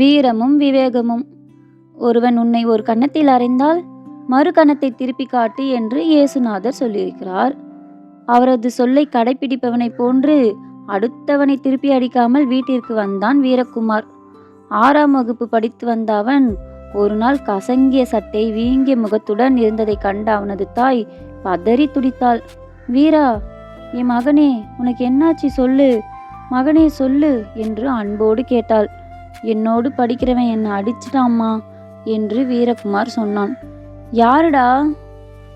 வீரமும் விவேகமும். ஒருவன் உன்னை ஒரு கன்னத்தில் அறைந்தால் மறு கன்னத்தை திருப்பி காட்டு என்று இயேசுநாதர் சொல்லியிருக்கிறார். அவரது சொல்லை கடைப்பிடிப்பவனைப் போன்று அடுத்தவனை திருப்பி அடிக்காமல் வீட்டிற்கு வந்தான் வீரகுமார். ஆறாம் வகுப்பு படித்து வந்த அவன் ஒரு நாள் கசங்கிய சட்டை வீங்கிய முகத்துடன் இருந்ததை கண்ட அவனது தாய் பதறி துடித்தாள். வீரா என் மகனே உனக்கு என்னாச்சு சொல்லு மகனே சொல்லு என்று அன்போடு கேட்டாள். என்னோடு படிக்கிறவன் என்னை அடிச்சிட்டாம்மா என்று வீரகுமார் சொன்னான். யாருடா?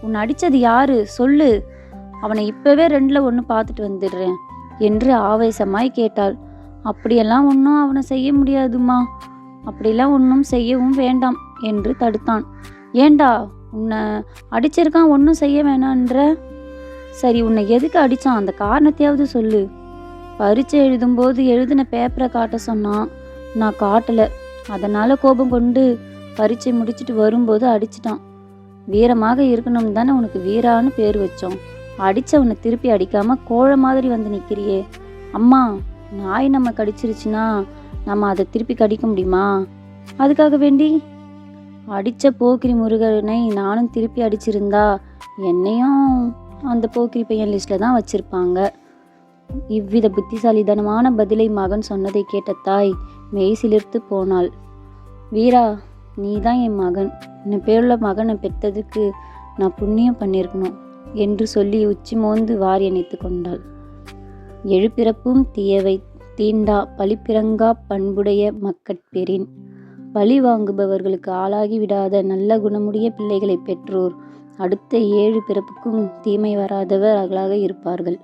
உன்னை அடிச்சது யாரு? சொல்லு. அவனை இப்பவே ரெண்டில் ஒன்று பார்த்துட்டு வந்துடுறேன் என்று ஆவேசமாய் கேட்டாள். அப்படியெல்லாம் ஒன்றும் அவனை செய்ய முடியாதும்மா. அப்படிலாம் ஒன்றும் செய்யவும் வேண்டாம் என்று தடுத்தான். ஏண்டா? உன்னை அடிச்சிருக்கான் ஒன்றும் செய்ய வேணான்ற? சரி உன்னை எதுக்கு அடித்தான் அந்த காரணத்தையாவது சொல்லு. பரீட்சை எழுதும்போது எழுதின பேப்பரை காட்ட சொன்னான். நான் காட்டலை. அதனால் கோபம் கொண்டு பரீட்சை முடிச்சிட்டு வரும்போது அடிச்சிட்டான். வீரமாக இருக்கணும் தானே உனக்கு வீரான்னு பேர் வச்சோம். அடித்தவனை திருப்பி அடிக்காம கோழ மாதிரி வந்து நிற்கிறியே அம்மா நாய் நம்ம கடிச்சிருச்சுன்னா நம்ம அதை திருப்பி கடிக்க முடியுமா? அதுக்காக வேண்டி. அடித்த போக்கிரி முருகனை நானும் திருப்பி அடிச்சிருந்தா என்னையும் அந்த போக்கிரி பையன் லிஸ்ட்டில் தான் வச்சுருப்பாங்க. இவ்வித புத்திசாலிதனமான பதிலை மகன் சொன்னதை கேட்ட தாய் மெய் சிலிர்த்து போனாள். வீரா நீ தான் என் மகன். என் பேருள்ள மகனை பெற்றதுக்கு நான் புண்ணியம் பண்ணியிருக்கணும் என்று சொல்லி உச்சி மோந்து வாரி அணைத்து கொண்டாள். எழுபிறப்பும் தீயவை தீண்டா பழிப்பிறங்கா பண்புடைய மக்கட்பெறின். பழி வாங்குபவர்களுக்கு ஆளாகி விடாத நல்ல குணமுடைய பிள்ளைகளை பெற்றோர் அடுத்த ஏழு பிறப்புக்கும் தீமை வராதவர் அகலாக இருப்பார்கள்.